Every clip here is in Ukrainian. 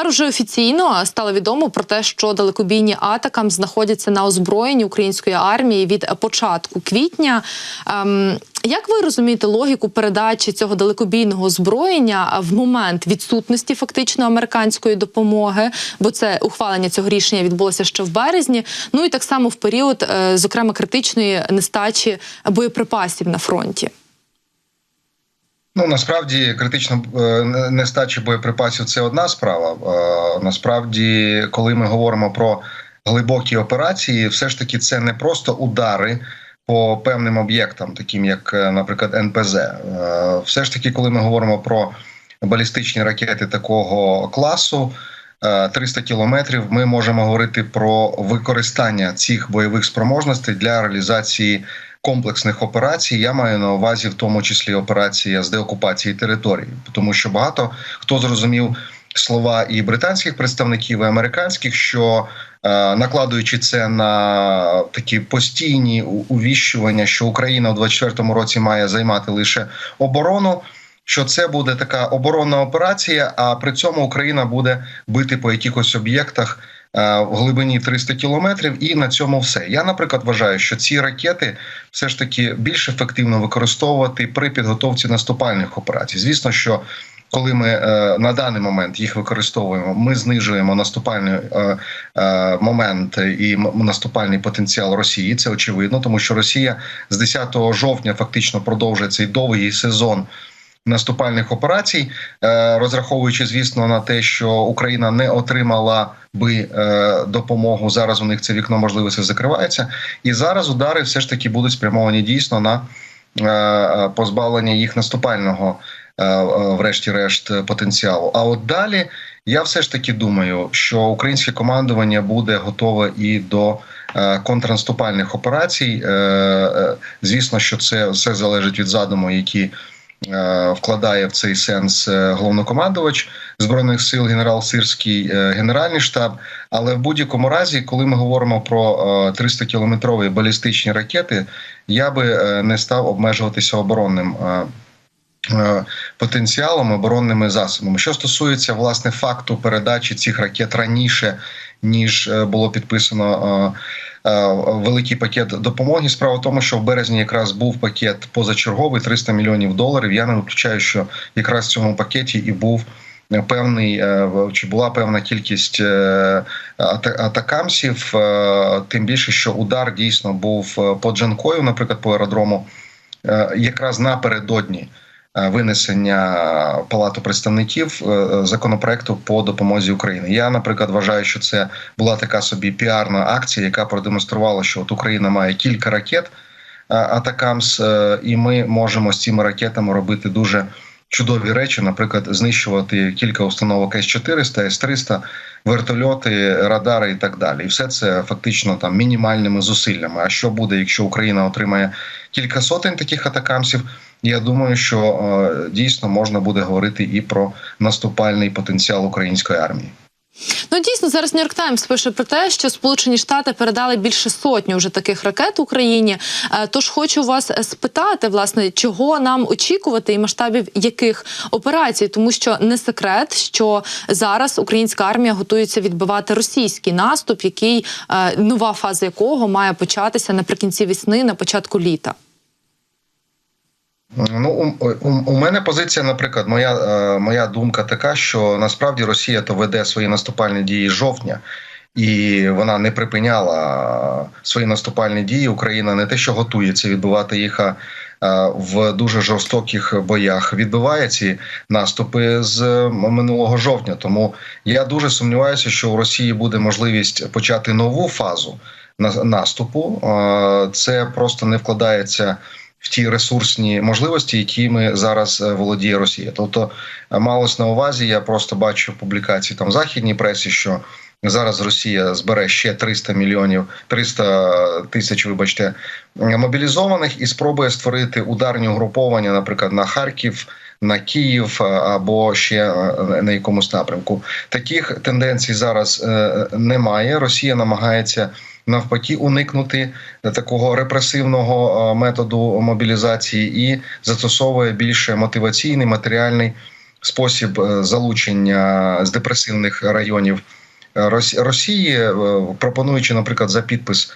Тепер уже офіційно стало відомо про те, що далекобійні атакам знаходяться на озброєнні української армії від початку квітня. Ем, як ви розумієте логіку передачі цього далекобійного озброєння в момент відсутності фактично американської допомоги? Бо це ухвалення цього рішення відбулося ще в березні. Ну і так само в період, е, зокрема, критичної нестачі боєприпасів на фронті. Ну насправді критична е, нестача боєприпасів це одна справа. Е, Насправді, коли ми говоримо про глибокі операції, все ж таки це не просто удари по певним об'єктам, таким як, е, наприклад, НПЗ. Все ж таки, коли ми говоримо про балістичні ракети такого класу. е, 300 кілометрів ми можемо говорити про використання цих бойових спроможностей для реалізації комплексних операцій. Я маю на увазі, в тому числі операція з деокупації території, тому що багато хто зрозумів слова і британських представників, і американських, що е, накладуючи це на такі постійні увіщування, що Україна у 24-му році має займати лише оборону. Що це буде така оборонна операція, а при цьому Україна буде бити по якихось об'єктах в глибині 300 кілометрів, і на цьому все. Я, наприклад, вважаю, що ці ракети все ж таки більш ефективно використовувати при підготовці наступальних операцій. Звісно, що коли ми е, на даний момент їх використовуємо, ми знижуємо наступальний е, е, момент і наступальний потенціал Росії. Це очевидно, тому що Росія з 10 жовтня фактично продовжує цей довгий сезон. Наступальних операцій, е, розраховуючи, звісно, на те, що Україна не отримала би е, допомогу. Зараз у них це вікно можливості закривається, і зараз удари все ж таки будуть спрямовані дійсно на е, позбавлення їх наступального, врешті-решт, потенціалу. А от далі я все ж таки думаю, що українське командування буде готове і до контрнаступальних операцій. Звісно, що це все залежить від задуму, які вкладає в цей сенс е, головнокомандувач збройних сил генерал Сирський, е, генеральний штаб. Але в будь-якому разі, коли ми говоримо про 300 кілометрові балістичні ракети, я би е, не став обмежуватися оборонним. е, е, Потенціалом оборонними засобами, що стосується власне факту передачі цих ракет раніше ніж е, було підписано е, е, великий пакет допомоги. Справа в тому, що в березні якраз був пакет позачерговий 300 мільйонів доларів. Я не виключаю, що якраз в цьому пакеті і був певний е, чи була певна кількість е, атакамсів. е, Тим більше, що удар дійсно був е, по Джанкою, наприклад, по аеродрому, е, якраз напередодні. Е, Винесення Палату представників е, законопроекту по допомозі Україні. Я, наприклад, вважаю, що це була така собі піарна акція, яка продемонструвала, що от Україна має кілька ракет е, Атакамс, і ми можемо з цими ракетами робити дуже чудові речі, наприклад, знищувати кілька установок С-400, С-300, вертольоти, радари і так далі. І все це фактично там мінімальними зусиллями. А що буде, якщо Україна отримає кілька сотень таких атакамсів? Я думаю, що е, дійсно можна буде говорити і про наступальний потенціал української армії. Ну дійсно зараз Нью-Йорк Таймс пише про те, що Сполучені Штати передали більше сотні вже таких ракет Україні. Е, Тож хочу вас е, спитати, власне, чого нам очікувати і масштабів яких операцій, тому що не секрет, що зараз українська армія готується відбивати російський наступ, який нова фаза якого має початися наприкінці весни, на початку літа. Ну у, у, у мене позиція, наприклад, моя, е, моя думка така, що насправді Росія то веде свої наступальні дії з жовтня, і вона не припиняла свої наступальні дії. Україна не те, що готується відбувати їх, а е, в дуже жорстоких боях відбиває ці наступи з минулого жовтня. Тому я дуже сумніваюся, що у Росії буде можливість почати нову фазу на- наступу. Е, Це просто не вкладається в ті ресурсні можливості, якими зараз е, володіє Росія. Тобто, е, малось на увазі, я просто бачу публікації там в західній пресі, що зараз Росія збере ще 300 мільйонів, 300 тисяч, вибачте, мобілізованих і спробує створити ударні угруповання, наприклад, на Харків. На Київ е, або ще е, на якомусь напрямку таких тенденцій зараз е, немає. Росія намагається навпаки уникнути такого репресивного е, методу мобілізації і застосовує більше мотиваційний матеріальний спосіб е, залучення з депресивних районів е, Рос- Росії, пропонуючи, наприклад, за підпис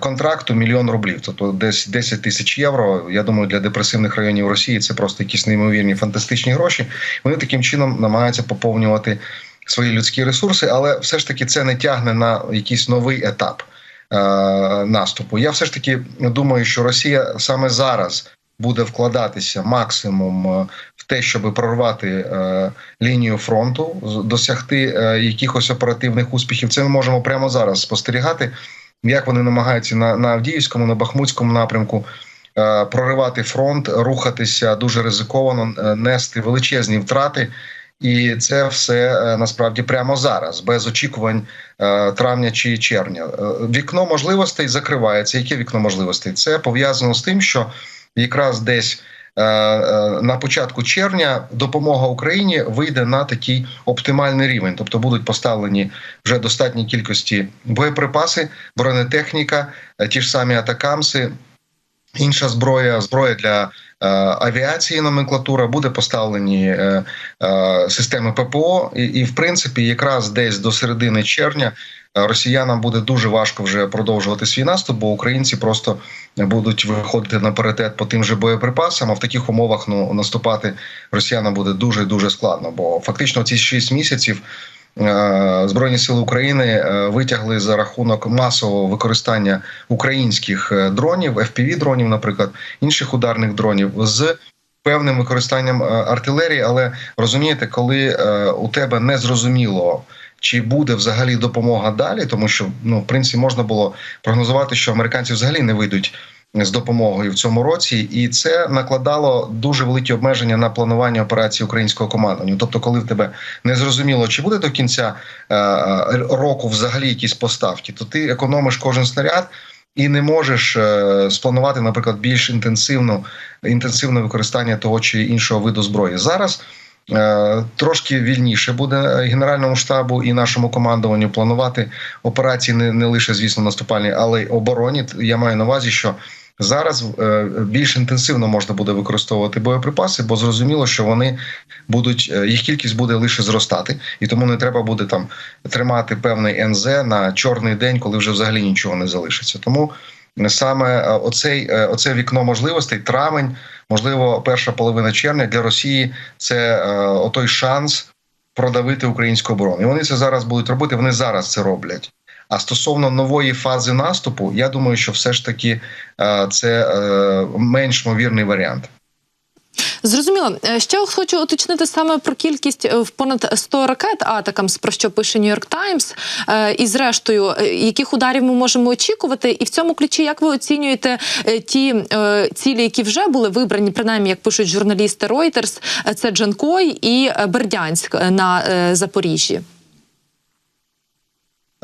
контракту мільйон рублів, тобто десь 10 тисяч євро. Я думаю, для депресивних районів Росії це просто якісь неймовірні фантастичні гроші. Вони таким чином намагаються поповнювати свої людські ресурси, але все ж таки це не тягне на якийсь новий етап наступу. Я все ж таки думаю, що Росія саме зараз буде вкладатися максимум е, в те, щоб прорвати е, лінію фронту, досягти е, якихось оперативних успіхів. Це ми можемо прямо зараз спостерігати, як вони намагаються на, на Авдіївському, на Бахмутському напрямку. е, Проривати фронт, рухатися дуже ризиковано, е, нести величезні втрати, і це все е, насправді прямо зараз, без очікувань е, травня чи червня. Е, Вікно можливостей закривається. Яке вікно можливостей? Це пов'язано з тим, що якраз десь на початку червня допомога Україні вийде на такий оптимальний рівень, тобто будуть поставлені вже достатній кількості боєприпаси, бронетехніка, ті ж самі атакамси. Інша зброя, зброя для авіації, номенклатура, буде поставлені е, е, системи ППО, і, і в принципі, якраз десь до середини червня е, росіянам буде дуже важко вже продовжувати свій наступ, бо українці просто будуть виходити на паритет по тим же боєприпасам. А в таких умовах ну наступати росіянам буде дуже дуже складно. Бо фактично ці 6 місяців. Е, Збройні сили України е, витягли за рахунок масового використання українських е, дронів, fpv дронів, наприклад, інших ударних дронів з певним використанням артилерії. Але розумієте, коли у тебе не зрозуміло. Чи буде взагалі допомога далі, тому що ну в принципі можна було прогнозувати, що американці взагалі не вийдуть з допомогою в цьому році, і це накладало дуже великі обмеження на планування операції українського командування. Тобто, коли в тебе не зрозуміло, чи буде до кінця е, року взагалі якісь поставки, то ти економиш кожен снаряд. І не можеш е, спланувати, наприклад, більш інтенсивну інтенсивне використання того чи іншого виду зброї. Зараз е, трошки вільніше буде генеральному штабу і нашому командуванню планувати операції не, не лише, звісно, наступальні, але й оборонні. Я маю на увазі, що зараз е, більш інтенсивно можна буде використовувати боєприпаси, бо зрозуміло, що вони будуть е, їх кількість буде лише зростати, і тому не треба буде там тримати певний НЗ на чорний день, коли вже взагалі нічого не залишиться. Тому саме е, оцей, е, оце вікно можливостей, травень, можливо, перша половина червня для Росії це отой шанс продавити українську оборону. І вони це зараз будуть робити. Вони зараз це роблять. А стосовно нової фази наступу, я думаю, що все ж таки е, це е, менш ймовірний варіант. Зрозуміло. Е, Ще хочу уточнити саме про кількість в понад 100 ракет Атакамс, про що пише Нью-Йорк Таймс. І зрештою, яких ударів ми можемо очікувати, і в цьому ключі як ви оцінюєте ті цілі, які вже були вибрані, принаймні, як пишуть журналісти Reuters, це Джанкой і Бердянськ на Запоріжжі.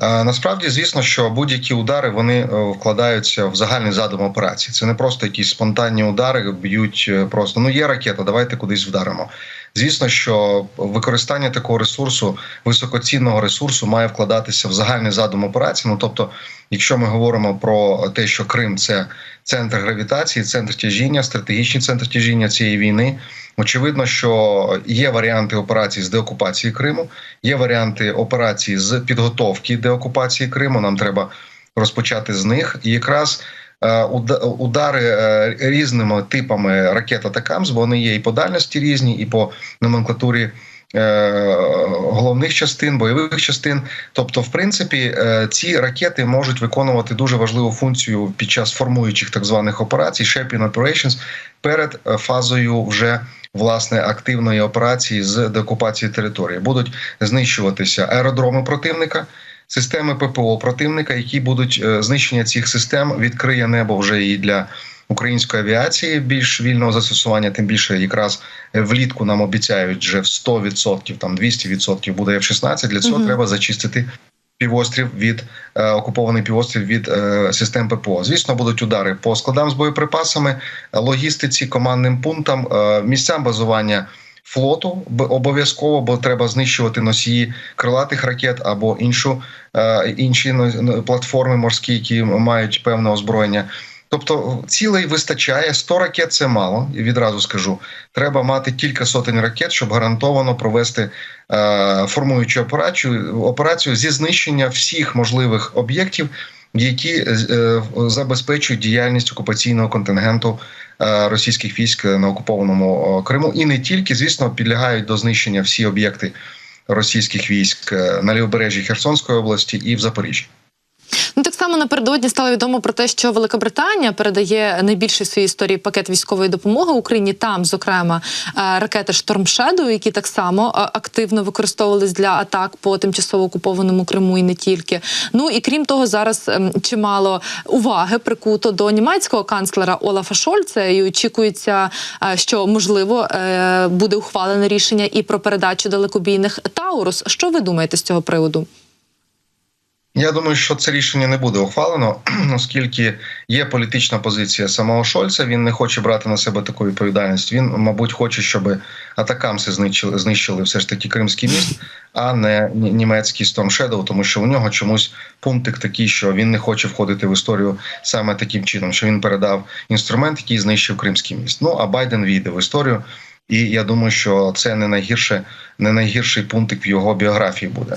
Е, Насправді, звісно, що будь-які удари вони е, вкладаються в загальний задум операції. Це не просто якісь спонтанні удари, б'ють е, просто ну є ракета, давайте кудись вдаримо. Звісно, що використання такого ресурсу, високоцінного ресурсу, має вкладатися в загальний задум операції. Ну тобто, якщо ми говоримо про те, що Крим це центр гравітації, центр тяжіння, стратегічний центр тяжіння цієї війни. Очевидно, що є варіанти операцій з деокупації Криму, є варіанти операцій з підготовки деокупації Криму. Нам треба розпочати з них. І якраз удари е, різними типами ракет «Атакамс», бо вони є і по дальності різні, і по номенклатурі. е, Головних частин, бойових частин, тобто, в принципі, е, ці ракети можуть виконувати дуже важливу функцію під час формуючих так званих операцій, shaping operations, перед е, фазою вже власне активної операції з деокупації території. Будуть знищуватися аеродроми противника, системи ППО противника, які будуть е, знищення цих систем відкриє небо вже і для. Української авіації більш вільного застосування, тим більше якраз влітку нам обіцяють вже в 100%, там 200% буде F-16. Для цього Мгм. треба зачистити півострів від е, окупований півострів від е, систем ППО. Звісно, будуть удари по складам з боєприпасами, логістиці, командним пунктам, е, місцям базування флоту обов'язково, бо треба знищувати носії крилатих ракет або іншу е, інші платформи морські, які мають певне озброєння. Тобто цілей вистачає 100 ракет це мало. І відразу скажу, треба мати кілька сотень ракет, щоб гарантовано провести е, формуючу операцію операцію зі знищення всіх можливих об'єктів, які е, забезпечують діяльність окупаційного контингенту російських військ на окупованому е, Криму, і не тільки, звісно, підлягають до знищення всі об'єкти російських військ е, на лівобережжі Херсонської області і в Запоріжжі. Само напередодні стало відомо про те, що Велика передає найбільший в своїй історії пакет військової допомоги Україні. Там, зокрема, е, ракети Шторм Шедоу, які так само е, активно використовувались для атак по тимчасово окупованому Криму і не тільки. Ну і крім того, зараз ем, чимало уваги прикуто до німецького канцлера Олафа Шольца. І очікується, е, що можливо буде ухвалене рішення і про передачу далекобійних Таурус. Що ви думаєте з цього приводу? Я думаю, що це рішення не буде ухвалено, оскільки є політична позиція самого Шольца. Він не хоче брати на себе таку відповідальність. Він, мабуть, хоче, щоб атакамси знищили, знищили все ж таки Кримський міст, а не німецький Storm Shadow, тому що у нього чомусь пунктик такий, що він не хоче входити в історію саме таким чином, що він передав інструмент, який знищив Кримський міст. Ну а Байден війде в історію. І я думаю, що це не найгірше, не найгірший пунктик в його біографії буде.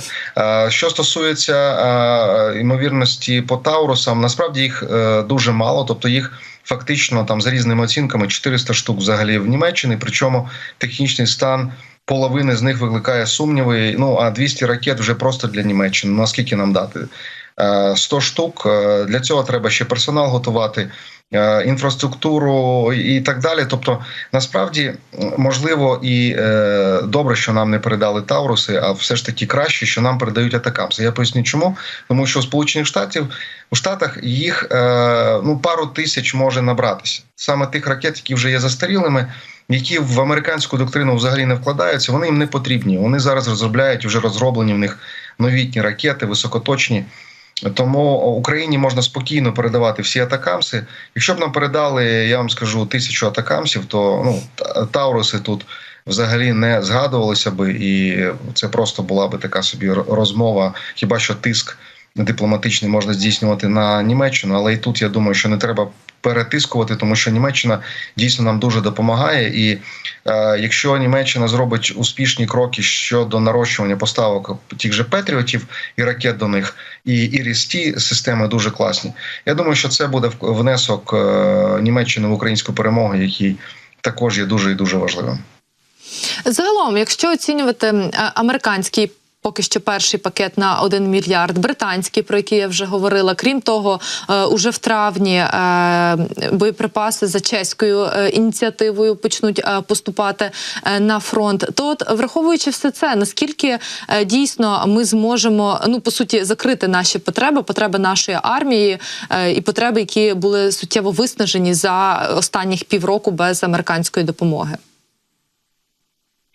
Що стосується ймовірності по Таурусам, насправді їх е, дуже мало, тобто їх фактично там за різними оцінками 400 штук взагалі в Німеччині. Причому технічний стан половини з них викликає сумніви. Ну а 200 ракет вже просто для Німеччини. Ну, Наскільки нам дати? 100 штук е, для цього треба ще персонал готувати. Е, інфраструктуру і так далі. Тобто, насправді можливо і е, добре, що нам не передали Тауруси, а все ж таки краще, що нам передають атакамси. Я поясню, чому тому, що сполучених штатів у штатах їх е, ну пару тисяч може набратися саме тих ракет, які вже є застарілими. Які в американську доктрину взагалі не вкладаються, вони їм не потрібні. Вони зараз розробляють вже розроблені в них новітні ракети, високоточні. Тому Україні можна спокійно передавати всі атакамси. Якщо б нам передали, я вам скажу тисячу атакамсів, то ну Тауруси тут взагалі не згадувалися би, і це просто була би така собі розмова. Хіба що тиск дипломатичний можна здійснювати на Німеччину, але і тут я думаю, що не треба перетискувати, тому що Німеччина дійсно нам дуже допомагає. І е, якщо Німеччина зробить успішні кроки щодо нарощування поставок тих же Петріотів і ракет до них, і і рісті системи дуже класні. Я думаю, що це буде внесок е, Німеччини в українську перемогу, який також є дуже і дуже важливим. Загалом, якщо оцінювати американський поки що перший пакет на 1 мільярд британський, про який я вже говорила. Крім того, е, уже в травні е, боєприпаси за чеською е, ініціативою почнуть поступати на фронт. То, от, враховуючи все це, наскільки дійсно ми зможемо ну по суті закрити наші потреби, потреби нашої армії і потреби, які були суттєво виснажені за останніх півроку без американської допомоги.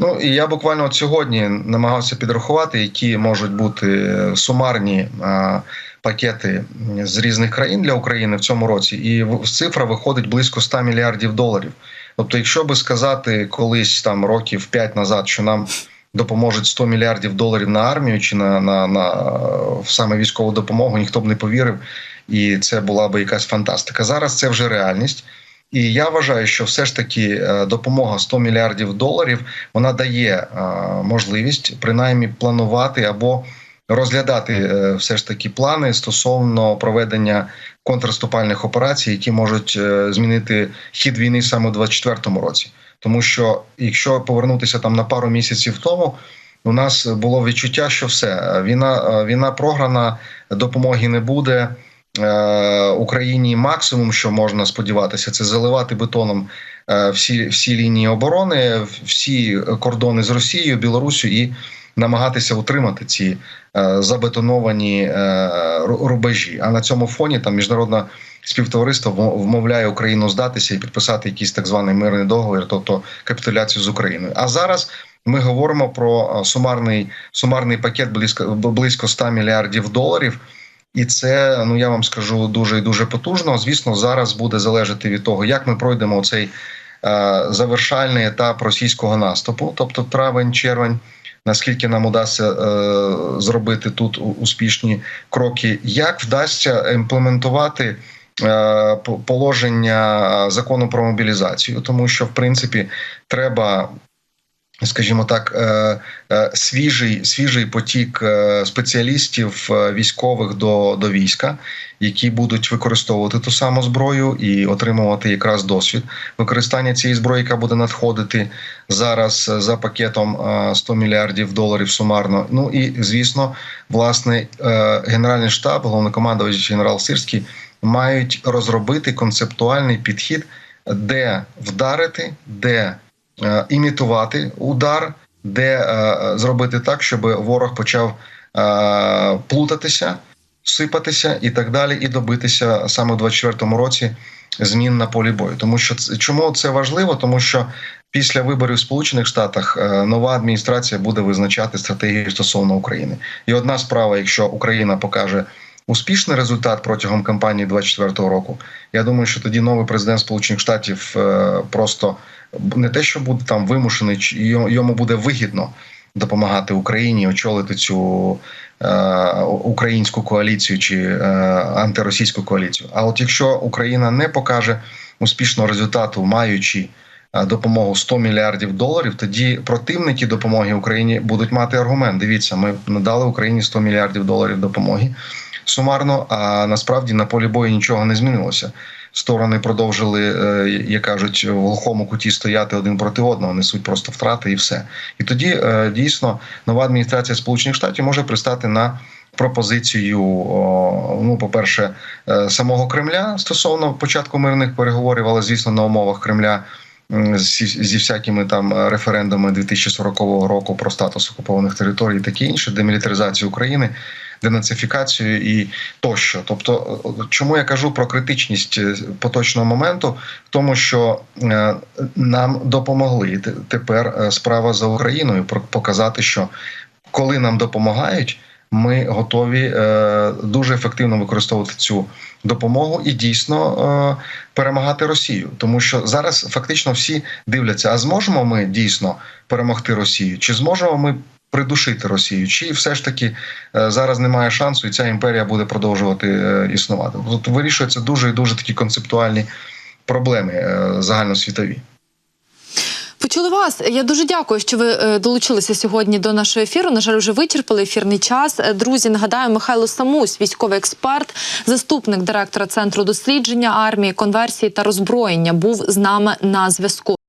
Ну і я буквально от сьогодні намагався підрахувати, які можуть бути сумарні а, пакети з різних країн для України в цьому році, і цифра виходить близько 100 мільярдів доларів. Тобто, якщо би сказати колись там років 5 назад, що нам допоможуть 100 мільярдів доларів на армію чи на на, на саме військову допомогу, ніхто б не повірив, і це була би якась фантастика. Зараз це вже реальність. І я вважаю, що все ж таки е, допомога 100 мільярдів доларів вона дає е, можливість принаймні планувати або розглядати е, все ж таки плани стосовно проведення контрступальних операцій, які можуть змінити хід війни саме у 2024 році. Тому що якщо повернутися там на пару місяців тому. У нас було відчуття, що все війна війна програна, допомоги не буде. Е, Україні максимум, що можна сподіватися, це заливати бетоном е, всі всі лінії оборони, всі кордони з Росією, Білорусю і намагатися утримати ці е, забетоновані рубежі. А на цьому фоні там міжнародне співтовариство вмовляє Україну здатися і підписати якийсь так званий мирний договір, тобто капітуляцію з Україною. А зараз. Ми говоримо про сумарний сумарний пакет близько близько 100 мільярдів доларів. І це ну я вам скажу дуже і дуже потужно. Звісно, зараз буде залежати від того, як ми пройдемо цей е, завершальний етап російського наступу, тобто травень, червень. Наскільки нам удасться е, зробити тут успішні кроки, як вдасться імплементувати е, положення закону про мобілізацію, тому що в принципі треба. Скажімо так, е, е, свіжий свіжий потік е, спеціалістів військових до, до війська, які будуть використовувати ту саму зброю і отримувати якраз досвід використання цієї зброї, яка буде надходити зараз за пакетом е, 100 мільярдів доларів сумарно. Ну і звісно, власне, генеральний штаб, головнокомандувач генерал Сирський мають розробити концептуальний підхід, де вдарити, де імітувати удар, де е, зробити так, щоб ворог почав е, плутатися, сипатися і так далі, і добитися саме в 24-му році змін на полі бою. Тому що чому це важливо? Тому що після виборів в Сполучених Штатах е, нова адміністрація буде визначати стратегію стосовно України. І одна справа, якщо Україна покаже. Успішний результат протягом кампанії 24-го року. Я думаю, що тоді новий президент Сполучених Штатів е, просто не те, що буде там вимушений, йому буде вигідно допомагати Україні очолити цю е, українську коаліцію чи е, антиросійську коаліцію. А от якщо Україна не покаже успішного результату, маючи допомогу 100 мільярдів доларів, тоді противники допомоги Україні будуть мати аргумент. Дивіться, ми надали Україні 100 мільярдів доларів допомоги сумарно, а насправді на полі бою нічого не змінилося. Сторони продовжили, е, як кажуть, в глухому куті стояти один проти одного, несуть просто втрати і все. І тоді е, дійсно нова адміністрація Сполучених Штатів може пристати на пропозицію, ну, по-перше, е, самого Кремля стосовно початку мирних переговорів, але звісно на умовах Кремля. Зі, зі всякими там референдумами 2040 року про статус окупованих територій і таке інше, демілітаризацію України, денацифікацію і тощо. Тобто, чому я кажу про критичність е, поточного моменту, в тому, що е, нам допомогли тепер е, справа за Україною показати, що коли нам допомагають. Ми готові дуже ефективно використовувати цю допомогу і дійсно перемагати Росію, тому що зараз фактично всі дивляться: а зможемо ми дійсно перемогти Росію, чи зможемо ми придушити Росію, чи все ж таки е, зараз немає шансу, і ця імперія буде продовжувати е, існувати. Тут вирішуються дуже і дуже такі концептуальні проблеми е, загальносвітові. Почули вас. Я дуже дякую, що ви долучилися сьогодні до нашого ефіру. На жаль, вже вичерпали ефірний час. Друзі, нагадаю, Михайло Самусь, військовий експерт, заступник директора центру дослідження армії, конверсії та роззброєння, був з нами на зв'язку.